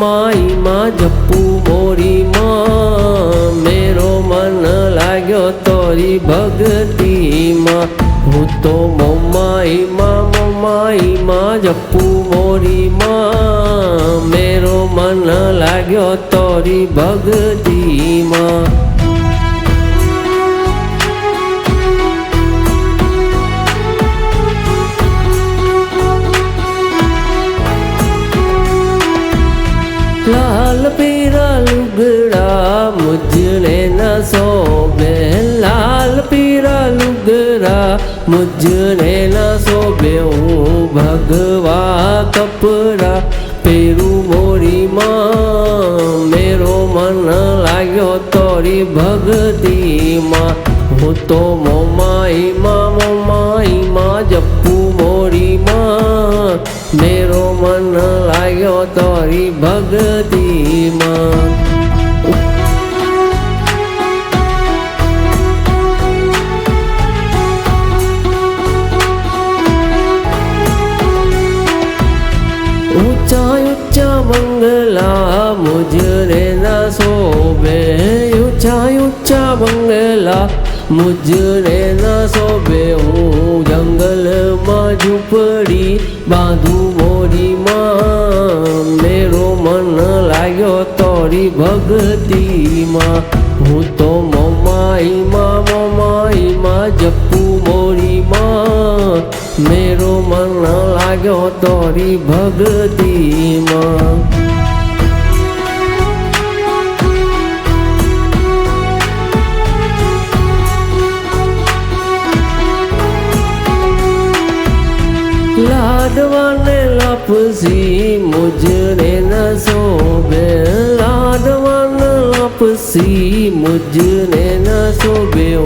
મોમાઈમાં જપુ મોરીમાં. મેરો મન લાગ્યો તોરી ભગતીમાં હું તો મોમાઈમાં મોમાઈમાં જપુ મોરીમાં. મેરો મન લાગ્યો તોરી ભગતીમાં લાલ પીરા લુગડા મુજને ન શોભે લાલ પીરા લુગડા મુજને ન શોભે હું ભગવા કપરા પેરું મોરીમાં મેરો મન લાગ્યો તોરી ભગતીમાં હું તો મોમાઈમાં મોમાઈમાં જપુ મોરીમાં મેરો લાગ્યો તોરી ભગતીમાં ઊંચા ઊંચા બંગલા મુજરે ના શોભે. ઊંચા ઊંચા બંગલા મુજરે ના શોભે. હું જંગલમાં ઝૂંપડી બાંધું તોરી ભગતીમાં હું તો મમાઈમાં મમાઈમાં જપું મોરીમાં. મેરો મન લાગ્યો તોરી ભગતીમાં લાડવાને લપસી લપસી ના શોભે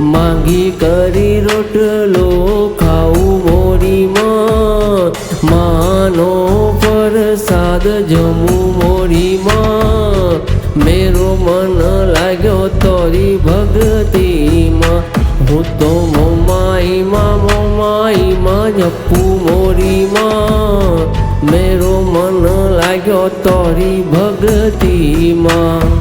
માંગી કરી રોટલો ખાવું મોરીમાં. માનો પ્રસાદ જમું મોરીમાં. મેરો મન લાગ્યો તરી ભગતીમાં હું તો મોમાઈમાં મોમાઈમાં જપું મોરીમાં. મેરો મન લાગ્યો તરી ભગતીમાં